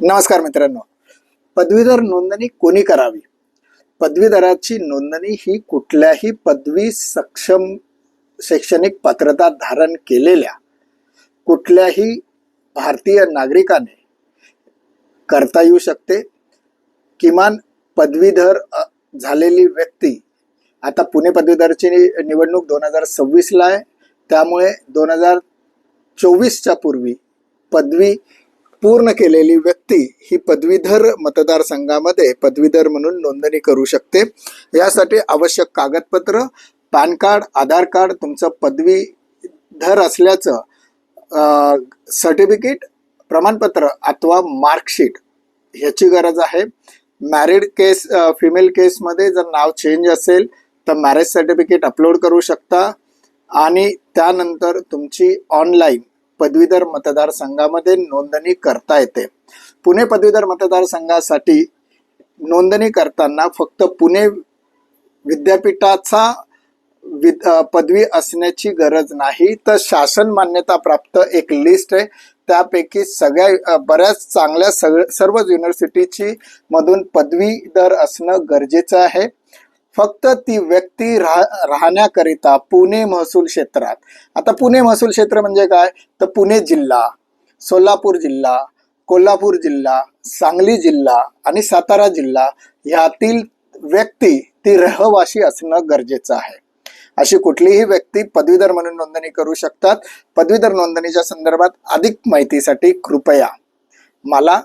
नमस्कार मित्रांनो. पदवीधर नोंदणी कोणी करावी? पदवीधराची नोंदणी ही कुठल्याही पदवी सक्षम शैक्षणिक पात्रता धारण केलेल्या कुठल्याही भारतीय नागरिकाने करता येऊ शकते. किमान पदवीधर झालेली व्यक्ती आता पुणे पदवीधरची निवडणूक दोन हजार सव्वीसला आहे. त्यामुळे दोन हजार चोवीसच्या पूर्वी पदवी पूर्ण केलेली व्यक्ती ही पदवीधर मतदारसंघामध्ये पदवीधर म्हणून नोंदणी करू शकते. यासाठी आवश्यक कागदपत्र पॅन कार्ड आधार कार्ड तुमचं पदवीधर असल्याचं सर्टिफिकेट प्रमाणपत्र अथवा मार्कशीट ह्याची गरज आहे. मॅरिड केस फिमेल केसमध्ये जर नाव चेंज असेल तर मॅरेज सर्टिफिकेट अपलोड करू शकता आणि त्यानंतर तुमची ऑनलाईन पदवीधर मतदारसंघामध्ये नोंदणी करता येते. पुणे पदवीधर मतदारसंघासाठी नोंदणी करताना फक्त पुणे विद्यापीठाचा विद पदवी असण्याची गरज नाही तर शासन मान्यता प्राप्त एक लिस्ट आहे. त्यापैकी सगळ्या बऱ्याच चांगल्या सग सर्वच युनिव्हर्सिटीची मधून पदवीधर असणं गरजेचं आहे. फक्त ती व्यक्ती राह राहण्याकरिता पुणे महसूल क्षेत्रात. आता पुणे महसूल क्षेत्र म्हणजे काय? तर पुणे जिल्हा सोलापूर जिल्हा कोल्हापूर जिल्हा सांगली जिल्हा आणि सातारा जिल्हा ह्यातील व्यक्ती ती रहवाशी असणं गरजेचं आहे. अशी कुठलीही व्यक्ती पदवीधर म्हणून नोंदणी करू शकतात. पदवीधर नोंदणीच्या संदर्भात अधिक माहितीसाठी कृपया मला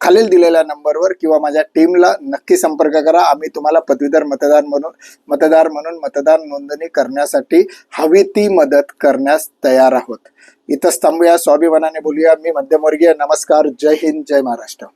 खालील दिलेल्या नंबरवर किंवा माझ्या टीमला नक्की संपर्क करा. आम्ही तुम्हाला पदवीधर मतदार म्हणून मतदार म्हणून मतदान नोंदणी करण्यासाठी हवी ती मदत करण्यास तयार आहोत. इथंच थांबूया. स्वाभिमानाने बोलूया. मी मध्यमवर्गीय. नमस्कार. जय हिंद. जय महाराष्ट्र.